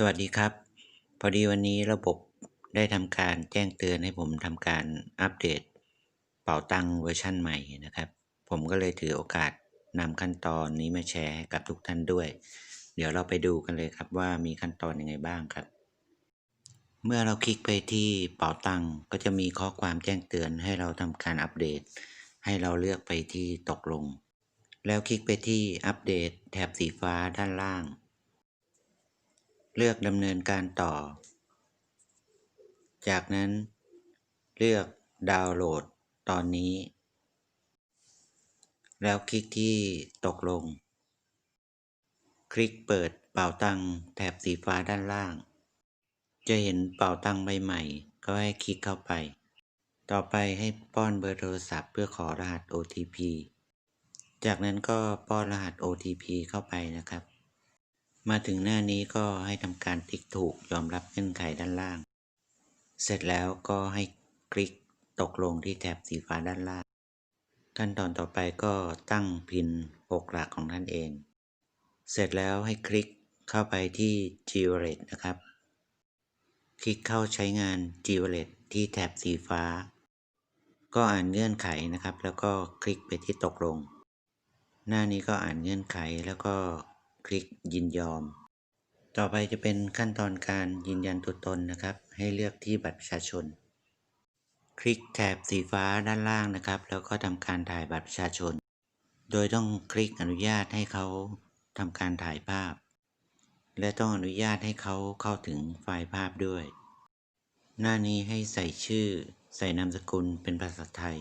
สวัสดีครับ พอดีวันนี้ระบบได้ทำการแจ้งเตือนให้ผมทำการอัปเดต เป๋าตังเวอร์ชันใหม่นะครับ ผมก็เลยถือโอกาสนำขั้นตอนนี้มาแชร์ให้กับทุกท่านด้วย เดี๋ยวเราไปดูกันเลยครับว่ามีขั้นตอนยังไงบ้างครับ เมื่อเราคลิกไปที่เป๋าตังก็จะมีข้อความแจ้งเตือนให้เราทำการอัปเดต ให้เราเลือกไปที่ตกลง แล้วคลิกไปที่อัปเดตแถบสีฟ้าด้านล่าง เลือกดำเนินการต่อ จากนั้น เลือกดาวน์โหลดตอนนี้ แล้วคลิกที่ตกลง คลิกเปิดเป่าตังแถบสีฟ้าด้านล่าง จะเห็นเป่าตังใบใหม่ ก็ให้คลิกเข้าไป ต่อไปให้ป้อนเบอร์โทรศัพท์เพื่อขอรหัส OTP จากนั้นก็ป้อนรหัส OTP เข้าไปนะครับ มาถึงหน้านี้ก็ให้ทำการติ๊กถูกยอมรับเงื่อนไขด้านล่าง เสร็จแล้วก็ให้คลิกตกลงที่แถบสีฟ้าด้านล่าง ขั้นตอนต่อไปก็ตั้งพิน6หลักของท่านเอง เสร็จแล้วให้คลิกเข้าไปที่ g w a l e t นะครับ คลิกเข้าใช้งาน g w a l e t ที่แถบสีฟ้า ก็อ่านเงื่อนไขนะครับ แล้วก็คลิกไปที่ตกลง หน้านี้ก็อ่านเงื่อนไขแล้วก็ คลิกยินยอม ต่อไปจะเป็นขั้นตอนการยืนยันตัวตนนะครับ ให้เลือกที่บัตรประชาชน คลิกแถบสีฟ้าด้านล่างนะครับ แล้วก็ทำการถ่ายบัตรประชาชน โดยต้องคลิกอนุญาตให้เขาทำการถ่ายภาพ และต้องอนุญาตให้เขาเข้าถึงไฟล์ภาพด้วย หน้านี้ให้ใส่ชื่อ ใส่นามสกุลเป็นภาษาไทย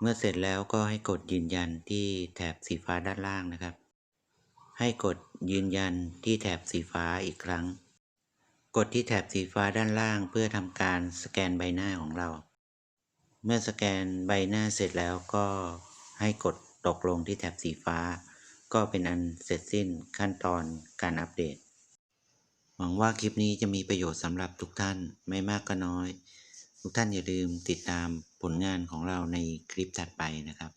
เมื่อเสร็จแล้วก็ให้กดยืนยันที่แถบสีฟ้าด้านล่างนะครับ ให้กดยืนยันที่แถบสีฟ้าอีกครั้ง กดที่แถบสีฟ้าด้านล่างเพื่อทำการสแกนใบหน้าของเรา เมื่อสแกนใบหน้าเสร็จแล้วก็ให้กดตกลงที่แถบสีฟ้า ก็เป็นอันเสร็จสิ้นขั้นตอนการอัปเดต หวังว่าคลิปนี้จะมีประโยชน์สำหรับทุกท่านไม่มากก็น้อย ทุกท่านอย่าลืมติดตามผลงานของเราในคลิปถัดไปนะครับ